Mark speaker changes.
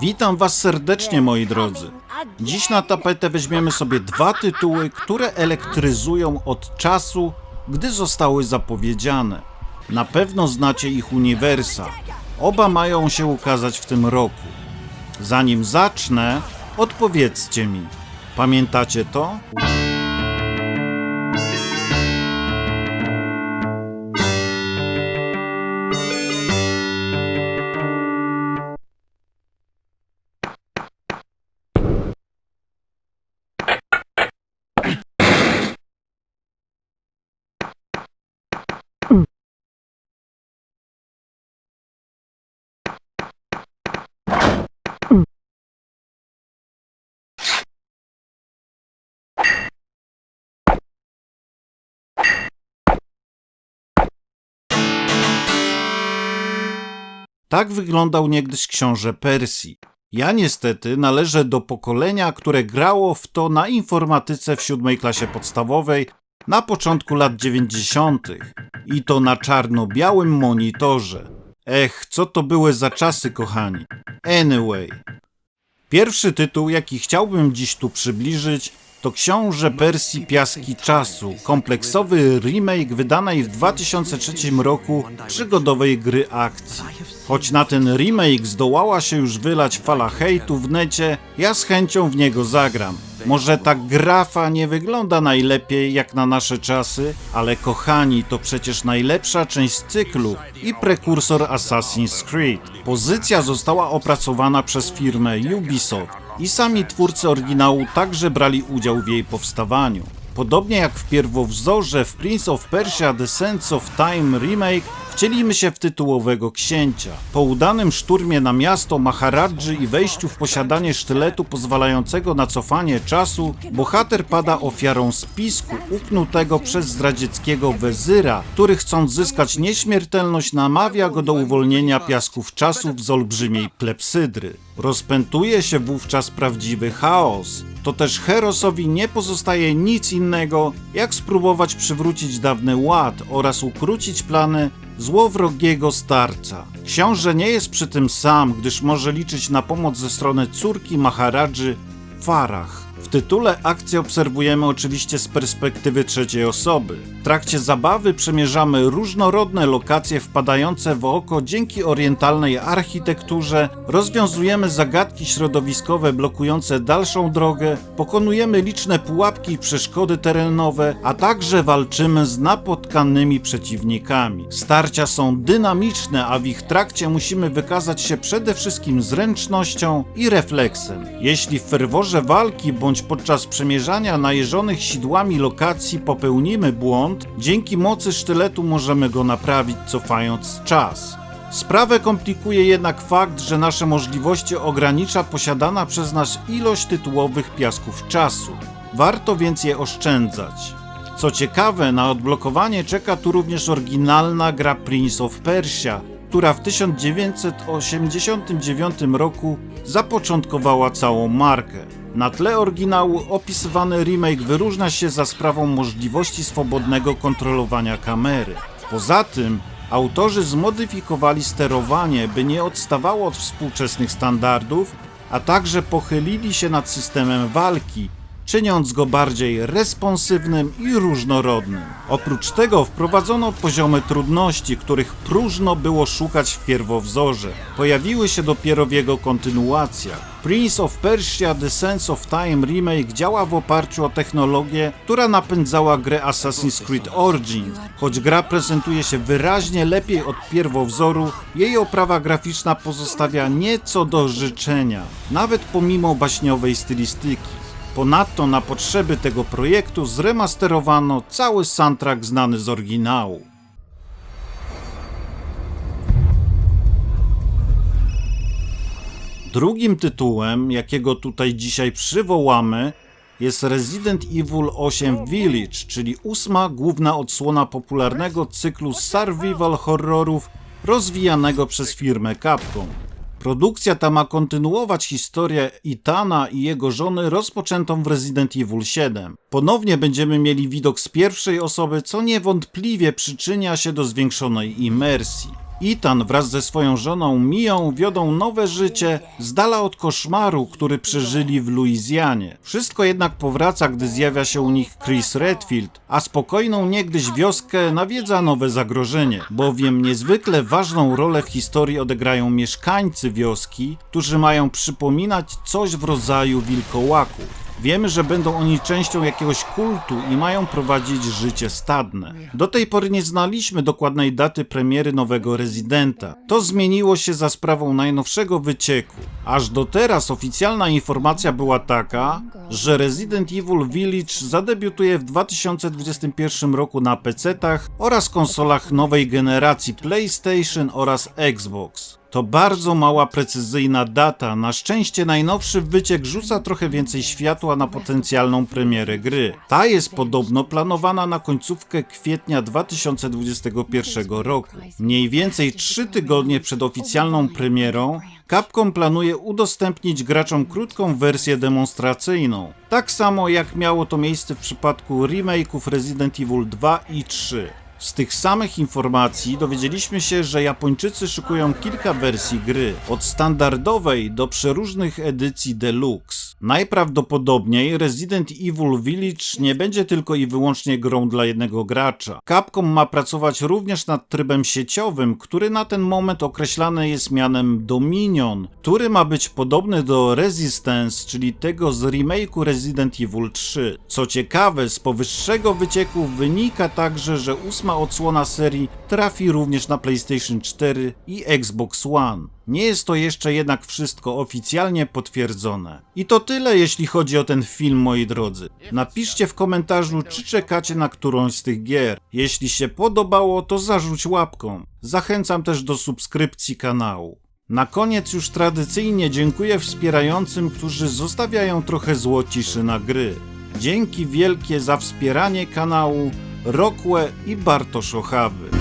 Speaker 1: Witam Was serdecznie, moi drodzy. Dziś na tapetę weźmiemy sobie dwa tytuły, które elektryzują od czasu, gdy zostały zapowiedziane. Na pewno znacie ich uniwersa. Oba mają się ukazać w tym roku. Zanim zacznę, odpowiedzcie mi. Pamiętacie to? Tak wyglądał niegdyś książę Persji. Ja niestety należę do pokolenia, które grało w to na informatyce w siódmej klasie podstawowej na początku lat 90. i to na czarno-białym monitorze. Ech, co to były za czasy, kochani. Anyway. Pierwszy tytuł, jaki chciałbym dziś tu przybliżyć, to Książę Persji Piaski Czasu, kompleksowy remake wydanej w 2003 roku przygodowej gry akcji. Choć na ten remake zdołała się już wylać fala hejtu w necie, ja z chęcią w niego zagram. Może ta grafa nie wygląda najlepiej jak na nasze czasy, ale kochani, to przecież najlepsza część cyklu i prekursor Assassin's Creed. Pozycja została opracowana przez firmę Ubisoft i sami twórcy oryginału także brali udział w jej powstawaniu. Podobnie jak w pierwowzorze w Prince of Persia The Sands of Time remake wcielimy się w tytułowego księcia. Po udanym szturmie na miasto Maharadży i wejściu w posiadanie sztyletu pozwalającego na cofanie czasu, bohater pada ofiarą spisku uknutego przez zdradzieckiego wezyra, który chcąc zyskać nieśmiertelność namawia go do uwolnienia piasków czasów z olbrzymiej klepsydry. Rozpętuje się wówczas prawdziwy chaos. To też Herosowi nie pozostaje nic innego, jak spróbować przywrócić dawny ład oraz ukrócić plany złowrogiego starca. Książę nie jest przy tym sam, gdyż może liczyć na pomoc ze strony córki Maharadży Farah. Tytule akcji obserwujemy oczywiście z perspektywy trzeciej osoby. W trakcie zabawy przemierzamy różnorodne lokacje wpadające w oko dzięki orientalnej architekturze, rozwiązujemy zagadki środowiskowe blokujące dalszą drogę, pokonujemy liczne pułapki i przeszkody terenowe, a także walczymy z napotkanymi przeciwnikami. Starcia są dynamiczne, a w ich trakcie musimy wykazać się przede wszystkim zręcznością i refleksem. Jeśli w ferworze walki bądź podczas przemierzania najeżonych sidłami lokacji popełnimy błąd, dzięki mocy sztyletu możemy go naprawić cofając czas. Sprawę komplikuje jednak fakt, że nasze możliwości ogranicza posiadana przez nas ilość tytułowych piasków czasu. Warto więc je oszczędzać. Co ciekawe, na odblokowanie czeka tu również oryginalna gra Prince of Persia, która w 1989 roku zapoczątkowała całą markę. Na tle oryginału opisywany remake wyróżnia się za sprawą możliwości swobodnego kontrolowania kamery. Poza tym, autorzy zmodyfikowali sterowanie, by nie odstawało od współczesnych standardów, a także pochylili się nad systemem walki, czyniąc go bardziej responsywnym i różnorodnym. Oprócz tego wprowadzono poziomy trudności, których próżno było szukać w pierwowzorze. Pojawiły się dopiero w jego kontynuacjach. Prince of Persia The Sands of Time Remake działa w oparciu o technologię, która napędzała grę Assassin's Creed Origins. Choć gra prezentuje się wyraźnie lepiej od pierwowzoru, jej oprawa graficzna pozostawia nieco do życzenia, nawet pomimo baśniowej stylistyki. Ponadto na potrzeby tego projektu zremasterowano cały soundtrack znany z oryginału. Drugim tytułem, jakiego tutaj dzisiaj przywołamy, jest Resident Evil 8 Village, czyli ósma główna odsłona popularnego cyklu survival horrorów rozwijanego przez firmę Capcom. Produkcja ta ma kontynuować historię Itana i jego żony rozpoczętą w Resident Evil 7. Ponownie będziemy mieli widok z pierwszej osoby, co niewątpliwie przyczynia się do zwiększonej imersji. Ethan wraz ze swoją żoną Mią wiodą nowe życie z dala od koszmaru, który przeżyli w Luizjanie. Wszystko jednak powraca, gdy zjawia się u nich Chris Redfield, a spokojną niegdyś wioskę nawiedza nowe zagrożenie, bowiem niezwykle ważną rolę w historii odegrają mieszkańcy wioski, którzy mają przypominać coś w rodzaju wilkołaków. Wiemy, że będą oni częścią jakiegoś kultu i mają prowadzić życie stadne. Do tej pory nie znaliśmy dokładnej daty premiery nowego rezydenta. To zmieniło się za sprawą najnowszego wycieku. Aż do teraz oficjalna informacja była taka, że Resident Evil Village zadebiutuje w 2021 roku na PC-tach oraz konsolach nowej generacji PlayStation oraz Xbox. To bardzo mała precyzyjna data. Na szczęście najnowszy wyciek rzuca trochę więcej światła na potencjalną premierę gry. Ta jest podobno planowana na końcówkę kwietnia 2021 roku. Mniej więcej 3 tygodnie przed oficjalną premierą Capcom planuje udostępnić graczom krótką wersję demonstracyjną. Tak samo jak miało to miejsce w przypadku remake'ów Resident Evil 2 i 3. Z tych samych informacji dowiedzieliśmy się, że Japończycy szykują kilka wersji gry, od standardowej do przeróżnych edycji deluxe. Najprawdopodobniej Resident Evil Village nie będzie tylko i wyłącznie grą dla jednego gracza. Capcom ma pracować również nad trybem sieciowym, który na ten moment określany jest mianem Dominion, który ma być podobny do Resistance, czyli tego z remake'u Resident Evil 3. Co ciekawe, z powyższego wycieku wynika także, że ósma odsłona serii trafi również na PlayStation 4 i Xbox One. Nie jest to jeszcze jednak wszystko oficjalnie potwierdzone. I to tyle, jeśli chodzi o ten film, moi drodzy. Napiszcie w komentarzu, czy czekacie na którąś z tych gier. Jeśli się podobało, to zarzuć łapką. Zachęcam też do subskrypcji kanału. Na koniec już tradycyjnie dziękuję wspierającym, którzy zostawiają trochę złociszy na gry. Dzięki wielkie za wspieranie kanału Rokłe i Bartosz Ochawy.